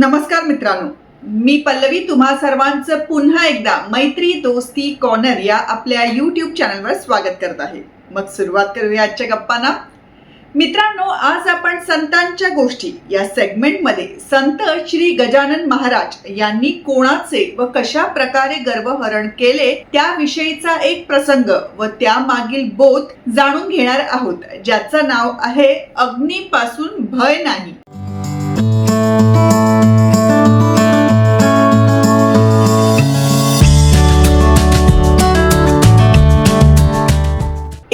नमस्कार मित्रांनो. मी पल्लवी तुम्हा सर्वांचं पुन्हा एकदा मैत्री दोस्ती कॉर्नर या आपल्या यूट्यूब चॅनलवर स्वागत करत आहे. मग सुरुवात करूया आजच्या गप्पांना. मित्रांनो आज आपण संतांच्या गोष्टी या सेगमेंटमध्ये संत श्री गजानन महाराज यांनी कोणाचे व कशा प्रकारे गर्भहरण केले त्याविषयीचा एक प्रसंग व त्यामागील बोध जाणून घेणार आहोत ज्याचं नाव आहे अग्नीपासून भय नाही.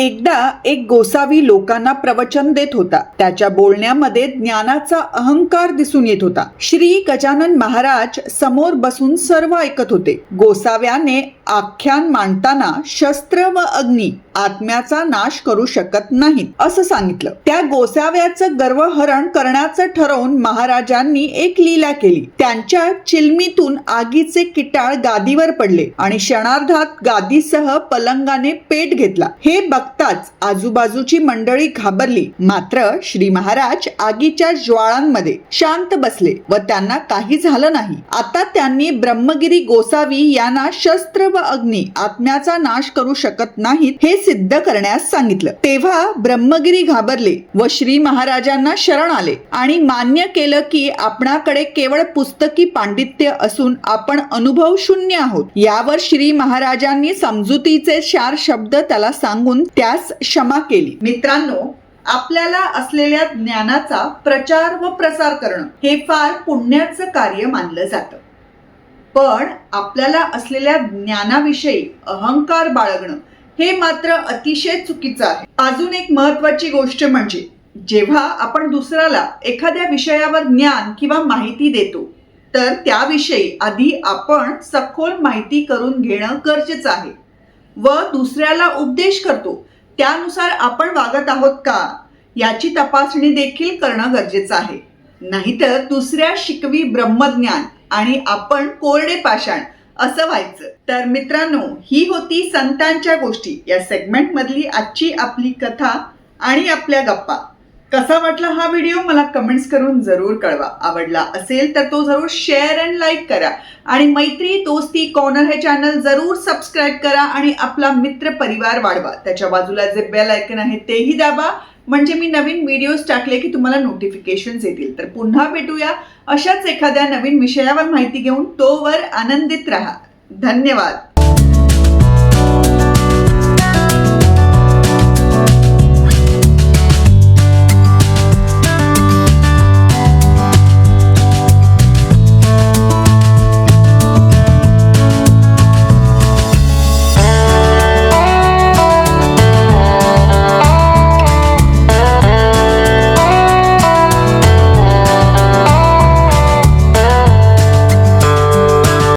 एकदा एक गोसावी लोकांना प्रवचन देत होता. त्याच्या बोलण्यामध्ये ज्ञानाचा अहंकार दिसून येत होता. श्री गजानन महाराज समोर बसून सर्व ऐकत होते. गोसाव्याने आख्यान मांडताना शस्त्र व अग्नी आत्म्याचा नाश करू शकत नाहीत असं सांगितलं. त्या गोसाव्याचं गर्वहरण करण्याचं ठरवून महाराजांनी एक लीला केली. त्यांच्या चिलमीतून आगीचे किटाळ गादीवर पडले आणि क्षणार्धात गादीसह पलंगाने पेट घेतला. हे बघताच आजूबाजूची मंडळी घाबरली. मात्र श्री महाराज आगीच्या ज्वाळांमध्ये शांत बसले व त्यांना काही झालं नाही. आता त्यांनी ब्रह्मगिरी गोसावी यांना शस्त्र व अग्नी आत्म्याचा नाश करू शकत नाहीत हे सिद्ध करण्यास सांगितलं. तेव्हा ब्रह्मगिरी घाबरले व श्री महाराजांना शरण आले आणि मान्य केलं की आपणाकडे केवळ पुस्तकी पांडित्य असून आपण अनुभव शून्य आहोत. यावर श्री महाराजांनी समजुतीचे चार शब्द त्याला सांगून त्यास क्षमा केली. मित्रांनो आपल्याला असलेल्या ज्ञानाचा प्रचार व प्रसार करणं हे फार पुण्याचं कार्य मानलं जातं. पण आपल्याला असलेल्या ज्ञानाविषयी अहंकार बाळगणं हे मात्र अतिशय चुकीचं आहे. अजून एक महत्वाची गोष्ट म्हणजे जेव्हा आपण दुसऱ्याला एखाद्या विषयावर ज्ञान किंवा माहिती देतो तर त्याविषयी आधी आपण सखोल माहिती करून घेणं गरजेचं आहे. व दुसऱ्याला उपदेश करतो त्यानुसार आपण वागत आहोत का? याची तपासणी देखील करणं गरजेचं आहे. नाहीतर दुसऱ्या शिकवी ब्रह्मज्ञान आणि आपण कोरडे पाषाण असं व्हायचं. तर मित्रांनो ही होती संतांच्या गोष्टी. या सेगमेंट मधली आजची आपली कथा आणि आपल्या गप्पा. कसा वाटला हा व्हिडिओ मला कमेंट्स करून जरूर कळवा. आवडला असेल तर तो जरूर शेअर अँड लाईक करा. आणि मैत्री दोस्ती कॉर्नर हे चॅनल जरूर सबस्क्राईब करा आणि आपला मित्र परिवार वाढवा. त्याच्या बाजूला जे बेल आयकन आहे तेही दाबा. म्हणजे मी नवीन व्हिडिओज टाकले की तुम्हाला नोटिफिकेशन्स येतील. तर पुन्हा भेटूया अशाच एखाद्या नवीन विषयावर माहिती घेऊन. तोवर आनंदित राहा. धन्यवाद.